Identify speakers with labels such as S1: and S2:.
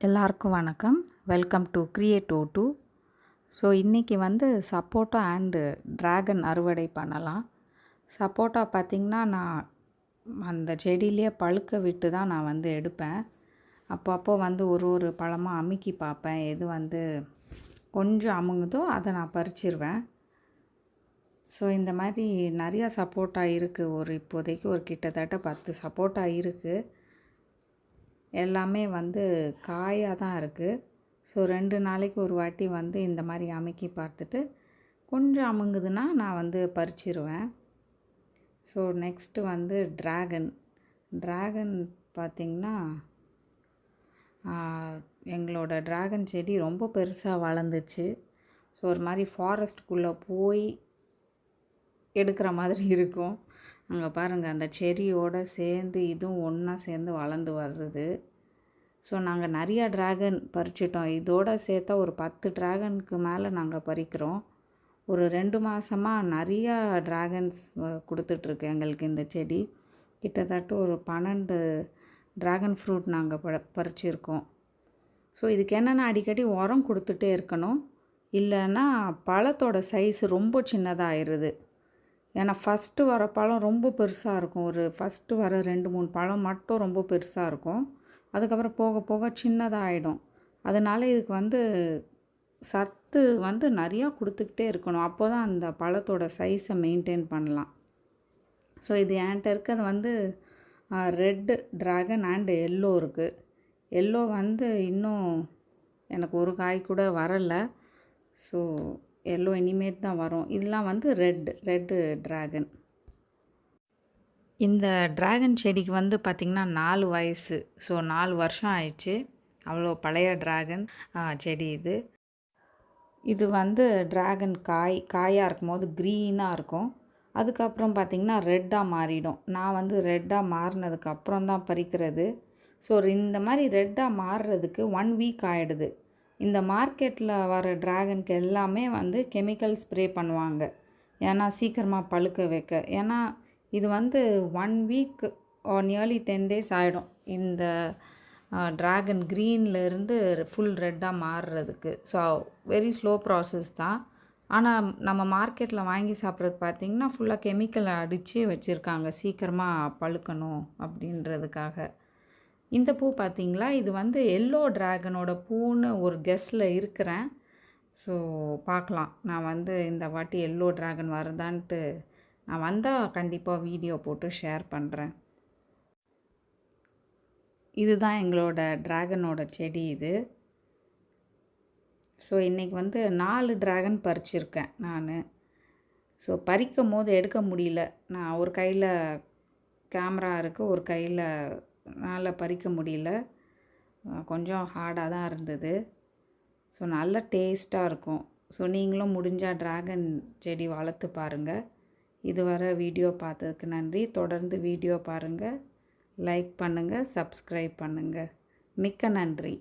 S1: எல்லாருக்கும் வணக்கம். Welcome to create O two so இன்றைக்கி வந்து சப்போட்டா அண்டு ட்ராகன் அறுவடை பண்ணலாம். சப்போட்டா பார்த்திங்கன்னா நான் அந்த செடியிலே பழுக்க விட்டு தான் நான் வந்து எடுப்பேன். அப்பப்போ வந்து ஒரு ஒரு பழமாக அமுக்கி பார்ப்பேன். எது வந்து கொஞ்சம் அமுங்குதோ அதை நான் பறிச்சிருவேன். ஸோ இந்த மாதிரி நிறையா சப்போட்டா இருக்குது ஒரு இப்போதைக்கு ஒரு கிட்டத்தட்ட பத்து சப்போட்டா இருக்குது எல்லாமே வந்து காயாக தான் இருக்குது ஸோ ரெண்டு நாளைக்கு ஒரு வாட்டி வந்து இந்த மாதிரி அமுக்கி பார்த்துட்டு கொஞ்சம் அமுங்குதுன்னா நான் வந்து பறிச்சிருவேன். ஸோ நெக்ஸ்ட்டு வந்து ட்ராகன் ட்ராகன் பார்த்திங்கன்னா எங்களோட ட்ராகன் செடி ரொம்ப பெருசாக வளர்ந்துச்சு. ஸோ ஒரு மாதிரி ஃபாரஸ்ட்குள்ளே போய் எடுக்கிற மாதிரி இருக்கும். அங்கே பாருங்கள் அந்த செடியோடு சேர்ந்து இதுவும் ஒன்றா சேர்ந்து வளர்ந்து வர்றது. ஸோ நாங்கள் நிறையா ட்ராகன் பறிச்சிட்டோம். இதோடு சேர்த்தா ஒரு பத்து ட்ராகனுக்கு மேலே நாங்கள் பறிக்கிறோம். ஒரு ரெண்டு மாதமாக நிறையா ட்ராகன்ஸ் கொடுத்துட்ருக்கு எங்களுக்கு இந்த செடி. கிட்டத்தட்ட ஒரு பன்னெண்டு ட்ராகன் ஃப்ரூட் நாங்கள் ப பறிச்சிருக்கோம். ஸோ இதுக்கு என்னென்னா அடிக்கடி உரம் கொடுத்துட்டே இருக்கணும். இல்லைன்னா பழத்தோட சைஸ் ரொம்ப சின்னதாக ஆயிடுது ஏன்னா ஃபஸ்ட்டு வர பழம் ரொம்ப பெருசாக இருக்கும். ஒரு ஃபஸ்ட்டு வர ரெண்டு மூணு பழம் மட்டும் ரொம்ப பெருசாக இருக்கும். அதுக்கப்புறம் போக போக சின்னதாக ஆகிடும் அதனால் இதுக்கு வந்து சத்து வந்து நிறையா கொடுத்துக்கிட்டே இருக்கணும். அப்போ தான் அந்த பழத்தோட சைஸை மெயின்டைன் பண்ணலாம். ஸோ இது என்கிட்ட இருக்கிறது வந்து ரெட்டு ட்ராகன் அண்டு எல்லோ இருக்குது எல்லோ வந்து இன்னும் எனக்கு ஒரு காய் கூட வரலை. ஸோ எல்லோ இனிமேட் தான் வரும். இதெல்லாம் வந்து ரெட் ரெட்டு ட்ராகன் இந்த ட்ராகன் செடிக்கு வந்து பார்த்திங்கன்னா நாலு வயசு. ஸோ நாலு வருஷம் ஆயிடுச்சு. அவ்வளோ பழைய ட்ராகன் செடி இது. இது வந்து ட்ராகன் காய் காயாக இருக்கும் போது க்ரீனாக இருக்கும். அதுக்கப்புறம் பார்த்திங்கன்னா ரெட்டாக மாறிடும். நான் வந்து ரெட்டாக மாறினதுக்கப்புறம் தான் பறிக்கிறது. ஸோ இந்த மாதிரி ரெட்டாக மாறுறதுக்கு ஒன் வீக் ஆகிடுது இந்த மார்க்கெட்டில் வர ட்ராகனுக்கு எல்லாமே வந்து கெமிக்கல் ஸ்ப்ரே பண்ணுவாங்க. ஏன்னா சீக்கிரமாக பழுக்க வைக்க. ஏன்னா இது வந்து one week nearly ten days ஆகிடும் இந்த ட்ராகன் க்ரீன்லேருந்து ஃபுல் ரெட்டாக மாறுறதுக்கு. ஸோ வெரி ஸ்லோ ப்ராசஸ் தான். ஆனால் நம்ம மார்க்கெட்டில் வாங்கி சாப்பிட்றது பார்த்திங்கன்னா ஃபுல்லாக கெமிக்கலை அடித்து வச்சுருக்காங்க. சீக்கிரமாக பழுக்கணும் அப்படின்றதுக்காக. இந்த பூ பார்த்திங்களா? இது வந்து எல்லோ ட்ராகனோட பூன்னு ஒரு கெஸ்டில் இருக்கிறேன். ஸோ பார்க்கலாம். நான் வந்து இந்த வாட்டி எல்லோ ட்ராகன் வருதான்ட்டு நான் வந்தால் கண்டிப்பாக வீடியோ போட்டு ஷேர் பண்ணுறேன் இதுதான் எங்களோட ட்ராகனோட செடி இது. ஸோ இன்றைக்கி வந்து நாலு ட்ராகன் பறிச்சிருக்கேன் நான். ஸோ பறிக்கும் போது எடுக்க முடியல. நான் ஒரு கையில் கேமரா இருக்குது ஒரு கையில் என்னால் பறிக்க முடியல. கொஞ்சம் ஹார்டாக தான் இருந்தது. ஸோ நல்ல டேஸ்ட்டாக இருக்கும். ஸோ நீங்களும் முடிஞ்சால் ட்ராகன் செடி வளர்த்து பாருங்கள் இதுவரை வீடியோ பார்த்ததுக்கு நன்றி. தொடர்ந்து வீடியோ பாருங்கள் லைக் பண்ணுங்கள் சப்ஸ்கிரைப் பண்ணுங்கள் மிக்க நன்றி.